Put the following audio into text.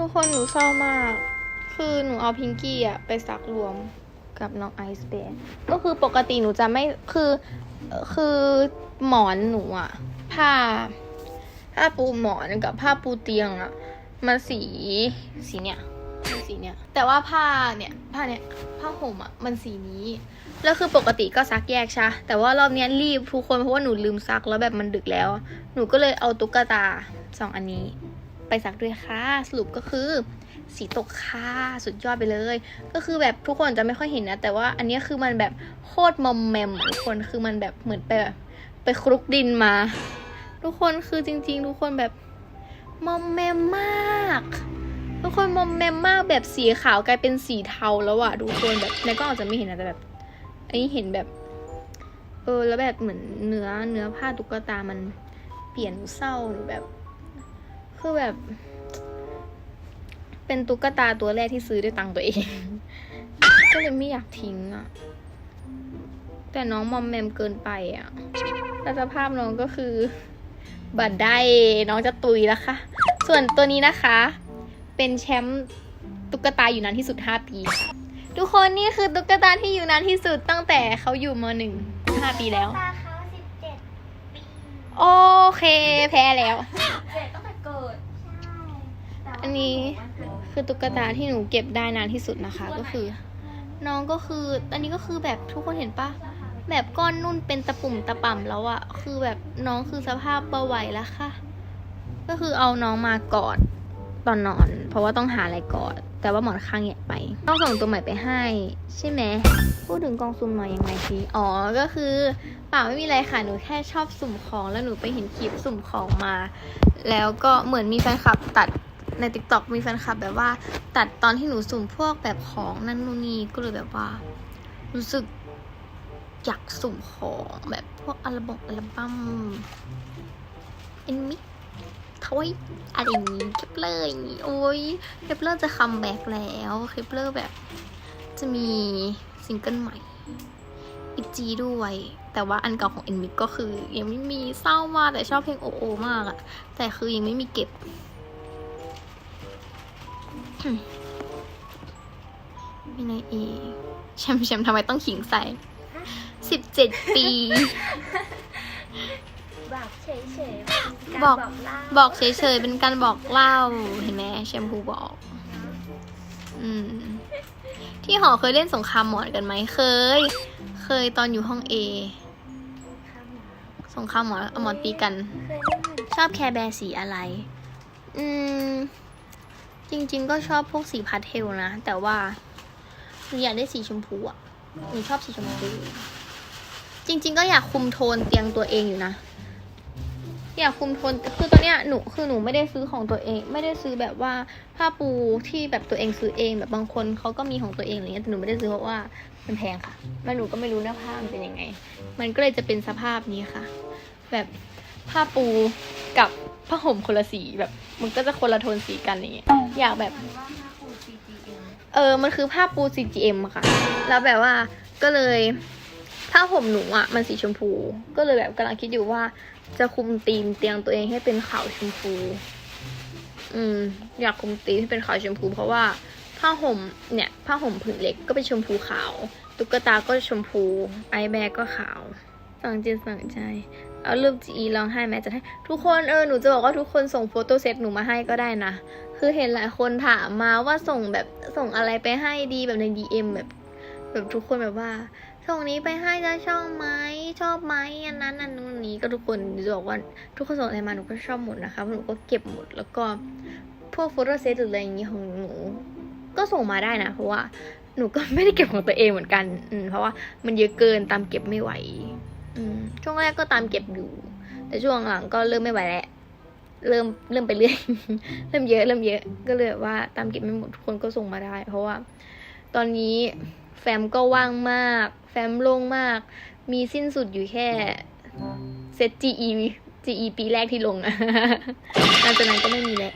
ทุกคนหนูเศร้ามาก คือหนูเอาพิงกี้อะไปซักรวมกับน้องไอซ์เบร์ก็คือปกติหนูจะไม่คือคือหมอนหนูอะผ้าผ้าปูหมอนกับผ้าปูเตียงอะมันสีสีเนี้ยสีเนี้ยแต่ว่าผ้าเนี่ยผ้าเนี่ยผ้าห่มอะมันสีนี้แล้วคือปกติก็ซักแยกใช่แต่ว่ารอบเนี้ยรีบทุกคนเพราะว่าหนูลืมซักแล้วแบบมันดึกแล้ว หนูก็เลยเอาตุ๊กตาสองอันนี้ ไปซักด้วยค่ะ สรุปก็คือ สีตกค่ะ สุดยอดไปเลย ก็คือแบบทุกคนจะไม่ค่อยเห็นนะ แต่ว่าอันนี้คือมันแบบโคตรมอมแมมทุกคนคือมันแบบเหมือนไปแบบไปคลุกดินมา ทุกคนคือจริง ๆ ทุกคนแบบมอมแมมมาก ทุกคนมอมแมมมากแบบสีขาวกลายเป็นสีเทาแล้วอะทุกคนแบบในก็อาจจะไม่เห็นนะแต่แบบ อันนี้เห็นแบบเออแล้วแบบเหมือนเนื้อเนื้อผ้าตุ๊กตามันเปลี่ยนเศร้าหรือแบบ คือแบบ เป็นตุ๊กตาตัวแรกที่ซื้อด้วยตังค์ตัวเอง ก็เลยไม่อยากทิ้งอะแต่น้องมอมแมมเกินไปอะแล้วสภาพน้องก็คือ บัดได้น้องจะตุยแล้วค่ะ ส่วนตัวนี้นะคะ เป็นแชมป์ตุ๊กตาอยู่นานที่สุด 5 ปีค่ะทุกคนนี่คือตุ๊กตาที่อยู่นานที่สุดตั้งแต่เขาอยู่มหนึ่งห้าปีแล้วตาเขาสิบเจ็ดปีโอเค แพ้แล้ว อันนี้คือตุ๊กตาที่หนูเก็บได้นานที่สุดนะคะก็คือ น้องก็คืออันนี้ก็คือแบบทุกคนเห็นปะแบบก้อนนุ่นเป็นตะปุ่มตะป่ำแล้วอะคือแบบน้องคือสภาพเบาไหวแล้วค่ะ ก็คือเอาน้องมากอดตอนนอน เพราะว่าต้องหาอะไรกอด แต่ว่าหมอนข้างใหญ่ไป ต้องส่งตัวใหม่ไปให้ ใช่ไหมพูดถึงกองซุ่มหน่อยยังไงสิอ๋อก็คือเปล่าไม่มีอะไรค่ะหนูแค่ชอบสุ่มของแล้วหนูไปเห็นคลิปสุ่มของมา แล้วก็เหมือนมีแฟนคลับตัด ใน t ิ k t o k มีแฟนคลับแบบว่า ตัดตอนที่หนูสุ่มพวกแบบของนั่นนู่นนี่ก็เลยแบบว่า รู้สึกอยากสุ่มของแบบพวกอัลบั้มอัลบั้มเอ็นมิทอยอะไรอย่างงี้เคปเลอร์อย่างงี้โอ้ยเคปเลอร์จะคัมแบ็กแล้วเคปเลอร์แบบ จะมีซิงเกิลใหม่อีจีด้วย แต่ว่าอันเก่าของเอ็นมิก็คือ ยังไม่มีเศร้ามากแต่ชอบเพลงโอโอมากอะแต่คือยังไม่มีเก็บ มีอะไรอีกแชมป์แชมป์ทำไมต้องขิงใส่สิบเจ็ดปีแบบเฉยๆบอกการเล่าบอกเฉยๆเป็นการบอกเล่าเห็นไหมแชมพูบอก อืม ที่หอเคยเล่นสงครามหมอนกันไหมเคย เคยตอนอยู่ห้องเอสงครามหมอนเอาหมอนตีกันเคยเล่นเหมือนชอบแคร์แบร์สีอะไร อืม จริง ๆ ก็ชอบพวกสีพาสเทลนะ แต่ว่าหนูอยากได้สีชมพูอะหนูชอบสีชมพู จริง ๆ ก็อยากคุมโทนเตียงตัวเองอยู่นะ อยากคุมโทน คือตอนเนี้ยหนู คือหนูไม่ได้ซื้อของตัวเอง ไม่ได้ซื้อแบบว่าผ้าปูที่แบบตัวเองซื้อเอง แบบบางคนเขาก็มีของตัวเองอะไรเงี้ย แต่หนูไม่ได้ซื้อเพราะว่ามันแพงค่ะ แล้วหนูก็ไม่รู้นะผ้ามันเป็นยังไง มันก็เลยจะเป็นสภาพนี้ค่ะ แบบผ้าปูกับผ้าห่มคนละสีแบบ มันก็จะคนละโทนสีกันอย่างเงี้ย อยากแบบผ้าคู CGM เออ มันคือผ้าปู CGM อะค่ะ แล้วแบบว่าก็เลยผ้าห่มหนูอะมันสีชมพู ก็เลยแบบกำลังคิดอยู่ว่า จะคุมธีมเตียงตัวเองให้เป็นขาวชมพู อืม อยากคุมธีมให้เป็นขาวชมพู เพราะว่าผ้าห่มเนี่ยผ้าห่มผืนเล็กก็เป็นชมพูขาว ตุ๊กตาก็ชมพู ไอแบกก็ขาว สั่งจิตสั่งใจ เอารูปจีร้องไห้แม่จะให้ทุกคนเออหนูจะบอกว่าทุกคนส่งโฟโต้เซตหนูมาให้ก็ได้นะ คือเห็นหลายคนถามมาว่าส่งแบบส่งอะไรไปให้ดีแบบใน DM แบบ แบบทุกคนแบบว่า ส่งนี้ไปให้จะชอบไหมชอบไหมอันนั้นอันนู้นนี้ก็ทุกคนจะบอกว่าทุกคนส่งอะไรมาหนูก็ชอบหมดนะคะหนูก็เก็บหมดแล้วก็พวกโฟโต้เซตหรืออะไรอย่างนี้ของหนู ก็ส่งมาได้นะเพราะว่าหนูก็ไม่ได้เก็บของตัวเองเหมือนกัน อืม เพราะว่ามันเยอะเกินตามเก็บไม่ไหว อืมช่วงแรกก็ตามเก็บอยู่ แต่ช่วงหลังก็เริ่มไม่ไหวแล้วเริ่มเริ่มไปเรื่อย เริ่มเยอะเริ่มเยอะก็เลยว่าตามเก็บไม่หมดทุกคนก็ส่งมาได้ เพราะว่า ตอนนี้แฟมก็ว่างมาก แฟมโล่งมาก มีสิ้นสุดอยู่แค่เซต GE GE ปีแรกที่ลงอะหลังจากนั้นก็ไม่มีแล้ว